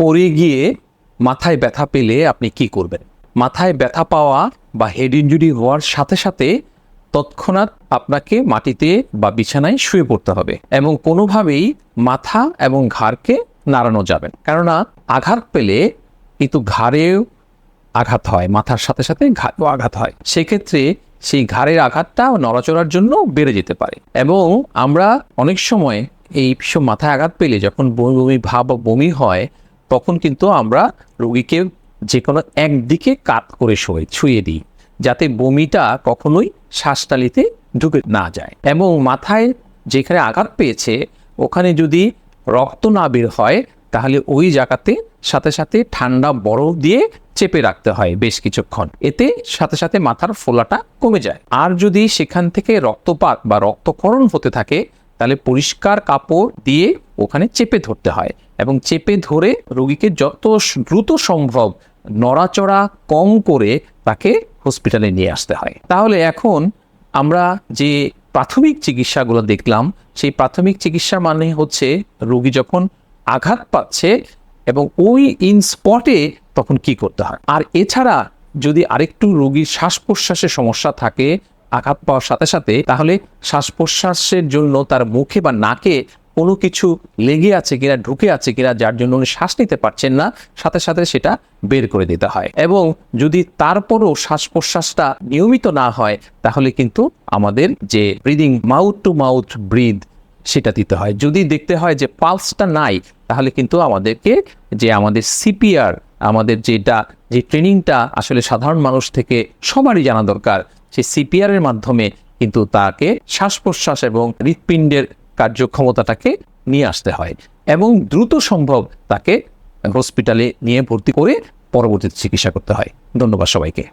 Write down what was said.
পড়ে গিয়ে মাথায় ব্যথা পেলে আপনি কি করবেন? মাথায় ব্যথা পাওয়া বা হেড ইনজুরি হওয়ার সাথে সাথে তৎক্ষণাৎ আপনাকে মাটিতে বা বিছানায় শুয়ে পড়তে হবে এবং কোনোভাবেই মাথা এবং ঘাড়কে নাড়ানো যাবে কেননা আঘাত পেলে কিন্তু ঘাড়েও আঘাত হয়, মাথার সাথে সাথে ঘাড়েও আঘাত হয়। সেক্ষেত্রে সেই ঘাড়ের আঘাতটা নড়াচড়ার জন্য বেড়ে যেতে পারে। এবং আমরা অনেক সময় এই মাথায় আঘাত পেলে যখন বমি বমি ভাব বমি হয় তখন কিন্তু আমরা রোগীকে যে কোনো একদিকে কাত করে শুয়ে, ছুঁয়ে দিই, যাতে বমিটা কখনোই শ্বাসতালিতে ঢুকে না যায়। এবং মাথায় যেখানে আঘাত পেয়েছে, ওখানে যদি রক্ত না বের হয়, তাহলে ওই জায়গাতে সাথে সাথে ঠান্ডা বরফ দিয়ে চেপে রাখতে হয় বেশ কিছুক্ষণ। এতে সাথে সাথে মাথার ফোলাটা কমে যায়। আর যদি সেখান থেকে রক্তপাত বা রক্তক্ষরণ হতে থাকে, তাহলে পরিষ্কার কাপড় দিয়ে ওখানে চেপে ধরতে হয় এবং চেপে ধরে রোগীকে যত দ্রুত সম্ভব নড়াচড়া কম করে তাকে হসপিটালে নিয়ে আসতে হয়। তাহলে এখন আমরা যে প্রাথমিক চিকিৎসাগুলো দেখলাম, সেই প্রাথমিক চিকিৎসা মানে হচ্ছে রোগী যখন আঘাত পাচ্ছে এবং ওই ইন স্পটে তখন কি করতে হয়? আর এছাড়া যদি আরেকটু রোগীর শ্বাস প্রশ্বাসের সমস্যা থাকে, আঘাত পাওয়ার সাথে সাথে, তাহলে শ্বাস প্রশ্বাসের জন্য তার মুখে বা নাকে কোনো কিছু লেগে আছে কিনা, ঢুকে আছে কিনা, যার জন্য উনি শ্বাস নিতে পারছেন না, সাথে সাথে সেটা বের করে দিতে হয়। এবং যদি তারপরও শ্বাস প্রশ্বাসটা নিয়মিত না হয়, তাহলে কিন্তু আমাদের যে breathing mouth to mouth breath সেটা দিতে হয়। যদি দেখতে হয় যে পালসটা নাই, তাহলে কিন্তু আমাদেরকে যে আমাদের সিপিআর আমাদের যেটা, যে ট্রেনিংটা আসলে সাধারণ মানুষ থেকে সবারই জানা দরকার, সেই সিপিআরের মাধ্যমে কিন্তু তাকে শ্বাস প্রশ্বাস এবং হৃৎপিণ্ডের কার্যক্ষমতাটাকে নিয়ে আসতে হয় এবং দ্রুত সম্ভব তাকে হসপিটালে নিয়ে ভর্তি করে পরবর্তীতে চিকিৎসা করতে হয়। ধন্যবাদ সবাইকে।